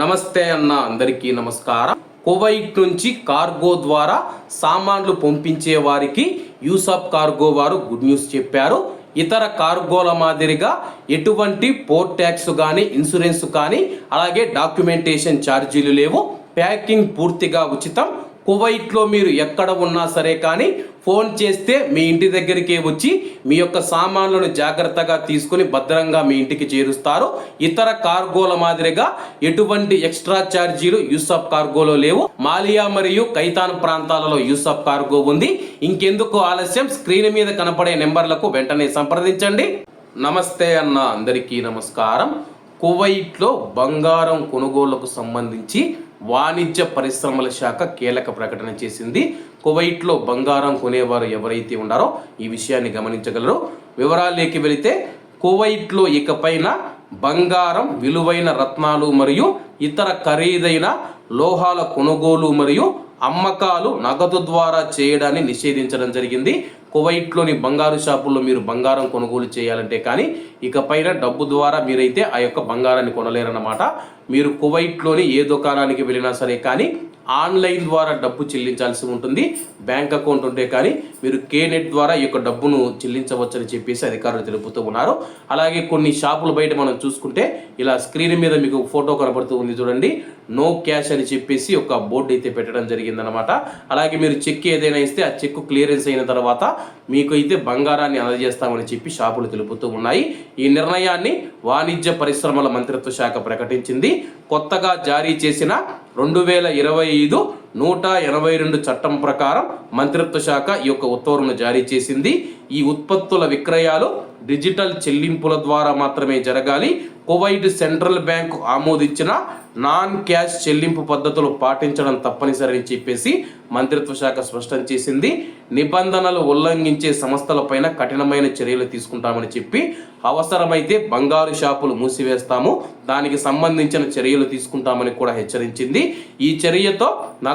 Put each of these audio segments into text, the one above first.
నమస్తే అన్న అందరికీ నమస్కారం. కువైట్ నుంచి కార్గో ద్వారా సామాన్లు పంపించే వారికి యూసఫ్ కార్గో వారు గుడ్ న్యూస్ చెప్పారు. ఇతర కార్గోల మాదిరిగా ఎటువంటి పోర్ట్ ట్యాక్స్ కానీ ఇన్సూరెన్స్ కానీ అలాగే డాక్యుమెంటేషన్ ఛార్జీలు లేవు. ప్యాకింగ్ పూర్తిగా ఉచితం. కువైట్లో మీరు ఎక్కడ ఉన్నా సరే కానీ ఫోన్ చేస్తే మీ ఇంటి దగ్గరికే వచ్చి మీ యొక్క సామాన్లను జాగ్రత్తగా తీసుకుని భద్రంగా మీ ఇంటికి చేరుస్తారు. ఇతర కార్గోల మాదిరిగా ఎటువంటి ఎక్స్ట్రా ఛార్జీలు యూసఫ్ కార్గోలో లేవు. మాలియా మరియు కైతాన్ ప్రాంతాలలో యూసఫ్ కార్గో ఉంది. ఇంకెందుకు ఆలస్యం? స్క్రీన్ మీద కనపడే నెంబర్లకు వెంటనే సంప్రదించండి. నమస్తే అన్న అందరికీ నమస్కారం. కువైట్లో బంగారం కొనుగోళ్ళకు సంబంధించి వాణిజ్య పరిశ్రమల శాఖ కీలక ప్రకటన చేసింది. కువైట్లో బంగారం కొనేవారు ఎవరైతే ఉన్నారో ఈ విషయాన్ని గమనించగలరు. వివరాలేకి వెళితే కువైట్లో ఇకపైన బంగారం విలువైన రత్నాలు మరియు ఇతర ఖరీదైన లోహాల కొనుగోలు మరియు అమ్మకాలు నగదు ద్వారా చేయడాన్ని నిషేధించడం జరిగింది. కువైట్లోని బంగారు షాపుల్లో మీరు బంగారం కొనుగోలు చేయాలంటే కానీ ఇకపైన డబ్బు ద్వారా మీరైతే ఆ యొక్క బంగారాన్ని కొనలేరన్నమాట. మీరు కువైట్లోని ఏ దుకాణానికి వెళ్ళినా సరే కానీ ఆన్లైన్ ద్వారా డబ్బు చెల్లించాల్సి ఉంటుంది. బ్యాంక్ అకౌంట్ ఉంటే కానీ మీరు కేనెట్ ద్వారా ఈ యొక్క డబ్బును చెల్లించవచ్చని చెప్పేసి అధికారులు తెలుపుతూ ఉన్నారు. అలాగే కొన్ని షాపులు బయట మనం చూసుకుంటే ఇలా స్క్రీన్ మీద మీకు ఫోటో కనబడుతూ ఉంది చూడండి. నో క్యాష్ అని చెప్పేసి ఒక బోర్డు అయితే పెట్టడం జరిగిందనమాట అలాగే మీరు చెక్ ఏదైనా ఇస్తే ఆ చెక్ క్లియరెన్స్ అయిన తర్వాత మీకు అయితే బంగారాన్ని అందజేస్తామని చెప్పి షాపులు తెలుపుతూ ఉన్నాయి. ఈ నిర్ణయాన్ని వాణిజ్య పరిశ్రమల మంత్రిత్వ శాఖ ప్రకటించింది. కొత్తగా జారీ చేసిన రెండు వేల ఇరవై ఐదు నూట ఎనభై రెండు చట్టం ప్రకారం మంత్రిత్వ శాఖ ఈ యొక్క ఉత్తర్వులను జారీ చేసింది. ఈ ఉత్పత్తుల విక్రయాలు డిజిటల్ చెల్లింపుల ద్వారా మాత్రమే జరగాలి. కువైట్ సెంట్రల్ బ్యాంకు ఆమోదించిన నాన్ క్యాష్ చెల్లింపు పద్ధతులు పాటించడం తప్పనిసరి అని చెప్పేసి మంత్రిత్వ శాఖ స్పష్టం చేసింది. నిబంధనలు ఉల్లంఘించే సంస్థలపైన కఠినమైన చర్యలు తీసుకుంటామని చెప్పి అవసరమైతే బంగారు షాపులు మూసివేస్తాము. దానికి సంబంధించిన చర్యలు తీసుకుంటామని కూడా హెచ్చరించింది. ఈ చర్యతో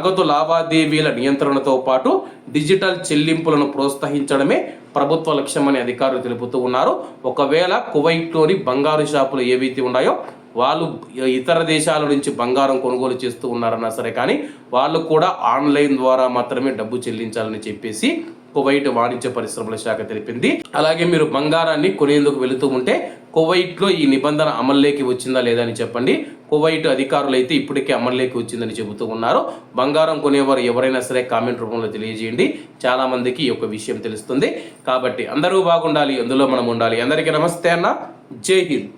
నగదు లావాదేవీల నియంత్రణతో పాటు డిజిటల్ చెల్లింపులను ప్రోత్సహించడమే ప్రభుత్వ లక్ష్యమని అధికారులు తెలుపుతూ ఉన్నారు. ఒకవేళ కువైట్లోని బంగారు షాపులు ఏవైతే ఉన్నాయో వాళ్ళు ఇతర దేశాల నుంచి బంగారం కొనుగోలు చేస్తూ ఉన్నారన్నా సరే కానీ వాళ్ళు కూడా ఆన్లైన్ ద్వారా మాత్రమే డబ్బు చెల్లించాలని చెప్పేసి కువైట్ వాణిజ్య పరిశ్రమల శాఖ తెలిపింది. అలాగే మీరు బంగారాన్ని కొనేందుకు వెళుతూ ఉంటే కువైట్లో ఈ నిబంధన అమల్లోకి వచ్చిందా లేదా అని చెప్పండి. కువైట్ అధికారులు అయితే ఇప్పటికే అమల్లోకి వచ్చిందని చెబుతూ ఉన్నారు. బంగారం కొనేవారు ఎవరైనా సరే కామెంట్ రూపంలో తెలియజేయండి. చాలా మందికి ఈ యొక్క విషయం తెలుస్తుంది. కాబట్టి అందరూ బాగుండాలి అందులో మనం ఉండాలి. అందరికీ నమస్తే అన్న. జై హింద్.